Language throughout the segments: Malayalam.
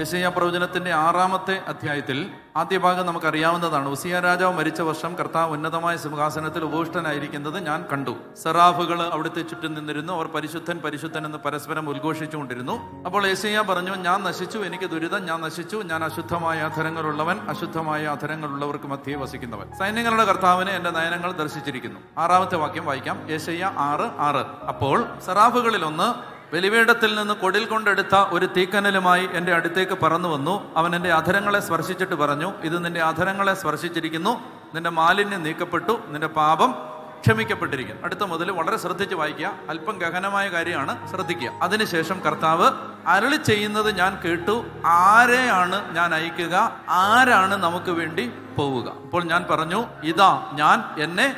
യശയ്യ പ്രവചനത്തിന്റെ ആറാമത്തെ അധ്യായത്തിൽ ആദ്യ ഭാഗം നമുക്കറിയാവുന്നതാണ്. ഉസിയ രാജാവ് മരിച്ച വർഷം കർത്താവ് ഉന്നതമായ സിംഹാസനത്തിൽ ഉപോഷ്ടനായിരിക്കുന്നത് ഞാൻ കണ്ടു. സെറാഫുകൾ അവിടുത്തെ ചുറ്റും നിന്നിരുന്നു. അവർ പരിശുദ്ധൻ പരിശുദ്ധൻ എന്ന് പരസ്പരം ഉദ്ഘോഷിച്ചുകൊണ്ടിരുന്നു അപ്പോൾ യേശയ്യ പറഞ്ഞു ഞാൻ നശിച്ചു എനിക്ക് ദുരിതം ഞാൻ നശിച്ചു. ഞാൻ അശുദ്ധമായ അധരങ്ങളുള്ളവൻ അശുദ്ധമായ അധരങ്ങളുള്ളവർക്ക് മധ്യേ വസിക്കുന്നവൻ. സൈന്യങ്ങളുടെ കർത്താവിനെ എന്റെ നയനങ്ങൾ ദർശിച്ചിരിക്കുന്നു. ആറാമത്തെ വാക്യം വായിക്കാം. യേശയ്യ ആറ് ആറ്. അപ്പോൾ സെറാഫുകളിൽ ഒന്ന് ബലിപീഠത്തിൽ നിന്ന് കൊടിൽ കൊണ്ടെടുത്ത ഒരു തീക്കനലുമായി എന്റെ അടുത്തേക്ക് പറന്നു വന്നു. അവൻ എന്റെ അധരങ്ങളെ സ്പർശിച്ചിട്ട് പറഞ്ഞു ഇത് നിന്റെ അധരങ്ങളെ സ്പർശിച്ചിരിക്കുന്നു. നിന്റെ മാലിന്യം നീക്കപ്പെട്ടു. നിന്റെ പാപം ക്ഷമിക്കപ്പെട്ടിരിക്കുന്നു. അടുത്ത മുതൽ വളരെ ശ്രദ്ധിച്ച് വായിക്കുക. അല്പം ഗഹനമായ കാര്യമാണ് ശ്രദ്ധിക്കുക. അതിനുശേഷം കർത്താവ് അരളി ചെയ്യുന്നത് ഞാൻ കേട്ടു. ആരെയാണ് ഞാൻ അയക്കുക? ആരാണ് നമുക്ക് വേണ്ടി പോവുക? അപ്പോൾ ഞാൻ പറഞ്ഞു ഇതാ ഞാൻ എന്നെ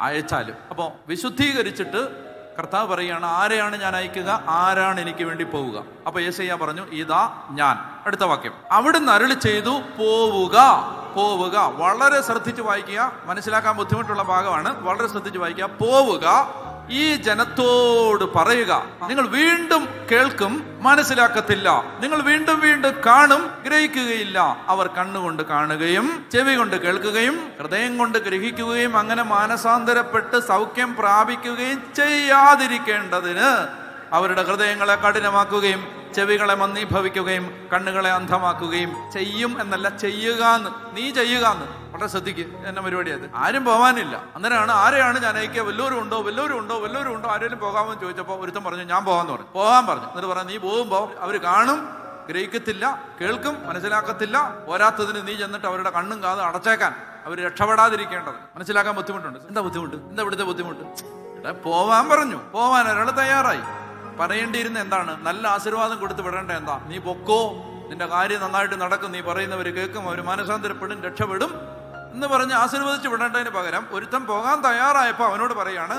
അയച്ചാലും. അപ്പോൾ വിശുദ്ധീകരിച്ചിട്ട് കർത്താവ് പറയുകയാണ് ആരെയാണ് ഞാൻ അയക്കുക? ആരാണ് എനിക്ക് വേണ്ടി പോവുക? അപ്പൊ യേശയ്യ പറഞ്ഞു ഇതാ ഞാൻ. അടുത്ത വാക്യം അവിടുന്ന് അരുളി ചെയ്തു പോവുക പോവുക. വളരെ ശ്രദ്ധിച്ച് വായിക്കുക മനസ്സിലാക്കാൻ ബുദ്ധിമുട്ടുള്ള ഭാഗമാണ്. വളരെ ശ്രദ്ധിച്ച് വായിക്കുക പോവുക ഈ ജനത്തോട് പറയുക നിങ്ങൾ വീണ്ടും കേൾക്കും മനസ്സിലാക്കത്തില്ല. നിങ്ങൾ വീണ്ടും വീണ്ടും കാണും ഗ്രഹിക്കുകയില്ല. അവർ കണ്ണുകൊണ്ട് കാണുകയും ചെവി കൊണ്ട് കേൾക്കുകയും ഹൃദയം കൊണ്ട് ഗ്രഹിക്കുകയും അങ്ങനെ മാനസാന്തരപ്പെട്ട് സൗഖ്യം പ്രാപിക്കുകയും ചെയ്യാതിരിക്കേണ്ടതിന് അവരുടെ ഹൃദയങ്ങളെ കഠിനമാക്കുകയും ചെവികളെ മന്ദീഭവിക്കുകയും കണ്ണുകളെ അന്ധമാക്കുകയും ചെയ്യും എന്നല്ല ചെയ്യുക എന്ന് നീ ചെയ്യുക എന്ന് വളരെ ശ്രദ്ധിക്കുക എന്ന പരിപാടി അത്? ആരും പോകാനില്ല അന്നേരമാണ് ആരെയാണ് ഞാൻ അയക്കുക? വല്ലവരും ഉണ്ടോ? വല്ലവരും ഉണ്ടോ? വല്ലവരും ഉണ്ടോ? ആരെങ്കിലും പോകാമോ എന്ന് ചോദിച്ചപ്പോൾ ഒരുത്തം പറഞ്ഞു ഞാൻ പോകാന്ന് പറഞ്ഞു. പോകാൻ പറഞ്ഞു. എന്നിട്ട് പറഞ്ഞു നീ പോകുമ്പോൾ അവർ കാണും ഗ്രഹിക്കത്തില്ല കേൾക്കും മനസ്സിലാക്കത്തില്ല. പോരാത്തതിന് നീ ചെന്നിട്ട് അവരുടെ കണ്ണും കാതും അടച്ചേക്കാൻ. അവർ രക്ഷപ്പെടാതിരിക്കേണ്ടത്. മനസ്സിലാക്കാൻ ബുദ്ധിമുട്ടുണ്ട്. എന്താ ബുദ്ധിമുട്ട്? എന്താ ഇവിടുത്തെ ബുദ്ധിമുട്ട്? പോവാൻ പറഞ്ഞു. പോവാൻ ഒരാൾ തയ്യാറായി. പറയേണ്ടിയിരുന്ന എന്താണ്? നല്ല ആശീർവാദം കൊടുത്ത് വിടേണ്ട എന്താ? നീ പൊക്കോ നിന്റെ കാര്യം നന്നായിട്ട് നടക്കും നീ പറയുന്നവർ കേൾക്കും അവർ മാനസാന്തരപ്പെടും രക്ഷപ്പെടും എന്ന് പറഞ്ഞ് ആശീർവദിച്ച് വിടേണ്ടതിന് പകരം ഒരുത്തൻ പോകാൻ തയ്യാറായപ്പോൾ അവനോട് പറയാണ്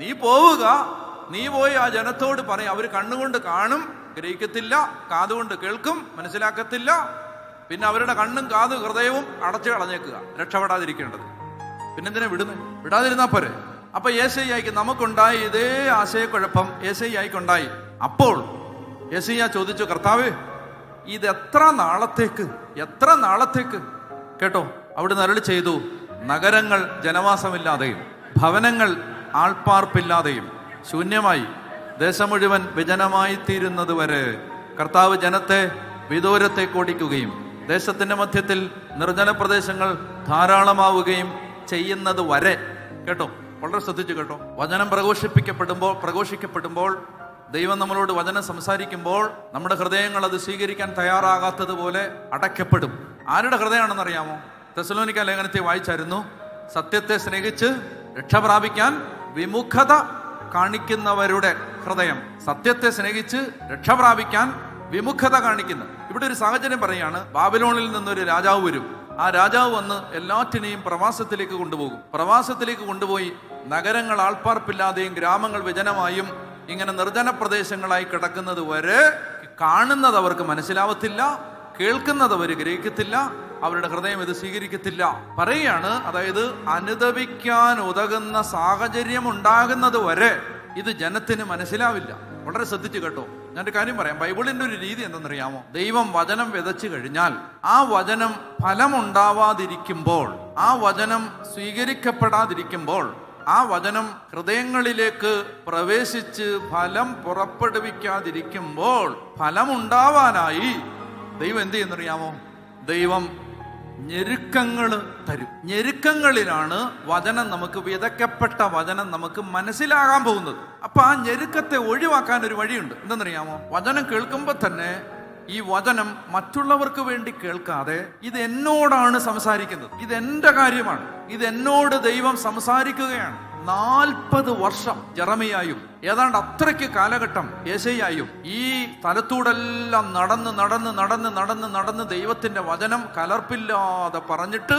നീ പോവുക നീ പോയി ആ ജനത്തോട് പറയും അവർ കണ്ണുകൊണ്ട് കാണും ഗ്രഹിക്കത്തില്ല കാതുകൊണ്ട് കേൾക്കും മനസ്സിലാക്കത്തില്ല. പിന്നെ അവരുടെ കണ്ണും കാതും ഹൃദയവും അടച്ചു കളഞ്ഞേക്കുക രക്ഷപ്പെടാതിരിക്കേണ്ടത്. പിന്നെന്തിനാ വിടുന്നത് വിടാതിരുന്നാ പോരെ? അപ്പൊ യേശയ്യായിക്ക് നമുക്കുണ്ടായ ഇതേ ആശയക്കുഴപ്പം യേശയ്യായിക്കുണ്ടായി. അപ്പോൾ ഏസയ്യ ചോദിച്ചു കർത്താവ് ഇത് എത്ര നാളത്തേക്ക് എത്ര നാളത്തേക്ക്? കേട്ടോ അവിടെ നരളി ചെയ്തു നഗരങ്ങൾ ജനവാസമില്ലാതെയും ഭവനങ്ങൾ ആൾപ്പാർപ്പില്ലാതെയും ശൂന്യമായി ദേശം മുഴുവൻ വിജനമായി തീരുന്നത് വരെ കർത്താവ് ജനത്തെ വിദൂരത്തേക്ക് ഓടിക്കുകയും ദേശത്തിന്റെ മധ്യത്തിൽ നിർജന പ്രദേശങ്ങൾ ധാരാളമാവുകയും ചെയ്യുന്നത് വരെ കേട്ടോ വളരെ ശ്രദ്ധിച്ചു കേട്ടോ. വചനം പ്രഘോഷിപ്പിക്കപ്പെടുമ്പോൾ പ്രഘോഷിക്കപ്പെടുമ്പോൾ ദൈവം നമ്മളോട് വചനം സംസാരിക്കുമ്പോൾ നമ്മുടെ ഹൃദയങ്ങൾ അത് സ്വീകരിക്കാൻ തയ്യാറാകാത്തതുപോലെ അടയ്ക്കപ്പെടും. ആരുടെ ഹൃദയമാണെന്ന് അറിയാമോ? തെസലോനിക്ക ലേഖനത്തെ വായിച്ചായിരുന്നു. സത്യത്തെ സ്നേഹിച്ച് രക്ഷ പ്രാപിക്കാൻ വിമുഖത കാണിക്കുന്നവരുടെ ഹൃദയം. സത്യത്തെ സ്നേഹിച്ച് രക്ഷ പ്രാപിക്കാൻ വിമുഖത കാണിക്കുന്നു. ഇവിടെ ഒരു സാഹചര്യം പറയാണ് ബാബിലോണിൽ നിന്നൊരു രാജാവ് വരും. ആ രാജാവ് വന്ന് എല്ലാറ്റിനെയും പ്രവാസത്തിലേക്ക് കൊണ്ടുപോകും. പ്രവാസത്തിലേക്ക് കൊണ്ടുപോയി നഗരങ്ങൾ ആൾപ്പാർപ്പില്ലാതെയും ഗ്രാമങ്ങൾ വിജനമായും ഇങ്ങനെ നിർജന പ്രദേശങ്ങളായി കിടക്കുന്നത് വരെ കാണുന്നത് അവർക്ക് മനസ്സിലാവത്തില്ല കേൾക്കുന്നത് അവർ ഗ്രഹിക്കത്തില്ല അവരുടെ ഹൃദയം ഇത് സ്വീകരിക്കത്തില്ല. പറയുകയാണ് അതായത് അനുദവിക്കാൻ ഉതകുന്ന സാഹചര്യം ഉണ്ടാകുന്നത് വരെ ഇത് ജനത്തിന് മനസ്സിലാവില്ല. വളരെ ശ്രദ്ധിച്ചു കേട്ടോ. ഞാനൊരു കാര്യം പറയാം. ബൈബിളിന്റെ ഒരു രീതി എന്തെന്നറിയാമോ? ദൈവം വചനം വിതച്ചു കഴിഞ്ഞാൽ ആ വചനം ഫലമുണ്ടാവാതിരിക്കുമ്പോൾ ആ വചനം സ്വീകരിക്കപ്പെടാതിരിക്കുമ്പോൾ ആ വചനം ഹൃദയങ്ങളിലേക്ക് പ്രവേശിച്ച് ഫലം പുറപ്പെടുവിക്കാതിരിക്കുമ്പോൾ ഫലമുണ്ടാവാനായി ദൈവം എന്ത് ചെയ്യുന്നറിയാമോ? ദൈവം ഞെരുക്കങ്ങൾ തരും. ഞെരുക്കങ്ങളിലാണ് വചനം നമുക്ക് വിതയ്ക്കപ്പെട്ട വചനം നമുക്ക് മനസ്സിലാകാൻ പോകുന്നത്. അപ്പൊ ആ ഞെരുക്കത്തെ ഒഴിവാക്കാൻ ഒരു വഴിയുണ്ട്. എന്തെന്നറിയാമോ? വചനം കേൾക്കുമ്പോൾ തന്നെ ഈ വചനം മറ്റുള്ളവർക്ക് വേണ്ടി കേൾക്കാതെ ഇത് എന്നോടാണ് സംസാരിക്കുന്നത്. ഇത് എന്റെ കാര്യമാണ്. ഇത് എന്നോട് ദൈവം സംസാരിക്കുകയാണ്. നാൽപ്പത് വർഷം ജറമിയായും ഏതാണ്ട് അത്രയ്ക്ക് കാലഘട്ടം യേശയായും ഈ സ്ഥലത്തൂടെല്ലാം നടന്ന് നടന്ന് നടന്ന് നടന്ന് നടന്ന് ദൈവത്തിന്റെ വചനം കലർപ്പില്ലാതെ പറഞ്ഞിട്ട്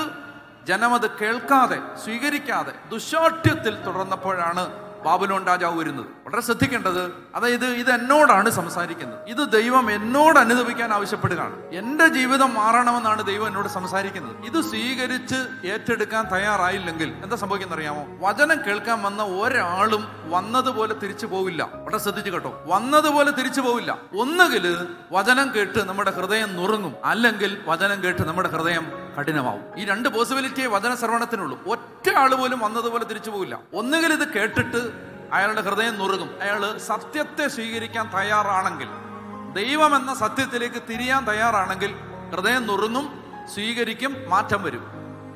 ജനമത് കേൾക്കാതെ സ്വീകരിക്കാതെ ദുശാഠ്യത്തിൽ തുടർന്നപ്പോഴാണ് ബാബുലോൺ രാജാവ് വരുന്നത്. വളരെ ശ്രദ്ധിക്കേണ്ടത് അതായത് ഇത് എന്നോടാണ് സംസാരിക്കുന്നത്. ഇത് ദൈവം എന്നോട് അനുദപിക്കാൻ ആവശ്യപ്പെടുകയാണ്. എന്റെ ജീവിതം മാറണമെന്നാണ് ദൈവം എന്നോട് സംസാരിക്കുന്നത്. ഇത് സ്വീകരിച്ച് ഏറ്റെടുക്കാൻ തയ്യാറായില്ലെങ്കിൽ എന്താ സംഭവിക്കുന്ന അറിയാമോ വചനം കേൾക്കാൻ വന്ന ഒരാളും വന്നതുപോലെ തിരിച്ചു പോവില്ല. വളരെ ശ്രദ്ധിച്ചു കേട്ടോ. വന്നതുപോലെ തിരിച്ചു പോവില്ല. ഒന്നുകിൽ വചനം കേട്ട് നമ്മുടെ ഹൃദയം നുറുങ്ങും. അല്ലെങ്കിൽ വചനം കേട്ട് നമ്മുടെ ഹൃദയം കഠിനമാവും. ഈ രണ്ട് പോസിബിലിറ്റിയെ വചന ശ്രവണത്തിനുള്ളൂ. ഒറ്റ ആൾ പോലും വന്നതുപോലെ തിരിച്ചു പോകില്ല. ഒന്നുകിൽ ഇത് കേട്ടിട്ട് അയാളുടെ ഹൃദയം നുറുകും അയാൾ സത്യത്തെ സ്വീകരിക്കാൻ തയ്യാറാണെങ്കിൽ ദൈവം എന്ന സത്യത്തിലേക്ക് തിരിയാൻ തയ്യാറാണെങ്കിൽ ഹൃദയം നുറുങ്ങും സ്വീകരിക്കും മാറ്റം വരും.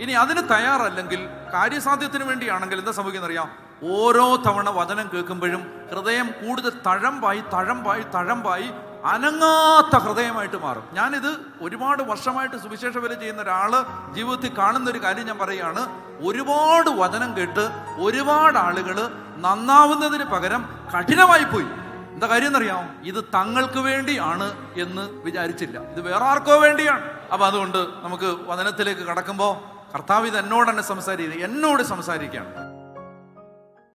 ഇനി അതിന് തയ്യാറല്ലെങ്കിൽ കാര്യസാധ്യത്തിന് വേണ്ടിയാണെങ്കിൽ എന്താ സംഭവിക്കുന്ന അറിയാം ഓരോ തവണ വചനം കേൾക്കുമ്പോഴും ഹൃദയം കൂടുതൽ തഴമ്പായി തഴമ്പായി തഴമ്പായി അനങ്ങാത്ത ഹൃദയമായിട്ട് മാറും. ഞാനിത് ഒരുപാട് വർഷമായിട്ട് സുവിശേഷ വില ചെയ്യുന്ന ഒരാൾ ജീവിതത്തിൽ കാണുന്ന ഒരു കാര്യം ഞാൻ പറയുകയാണ്. ഒരുപാട് വചനം കേട്ട് ഒരുപാട് ആളുകൾ നന്നാവുന്നതിന് പകരം കഠിനമായി പോയി. എന്താ കാര്യം എന്നറിയാമോ? ഇത് തങ്ങൾക്ക് വേണ്ടിയാണ് എന്ന് വിചാരിച്ചില്ല. ഇത് വേറെ ആർക്കോ വേണ്ടിയാണ്. അപ്പൊ അതുകൊണ്ട് നമുക്ക് വചനത്തിലേക്ക് കടക്കുമ്പോൾ കർത്താവ് ഇത് എന്നോട് തന്നെ സംസാരിക്കുന്നത് എന്നോട് സംസാരിക്കുകയാണ്.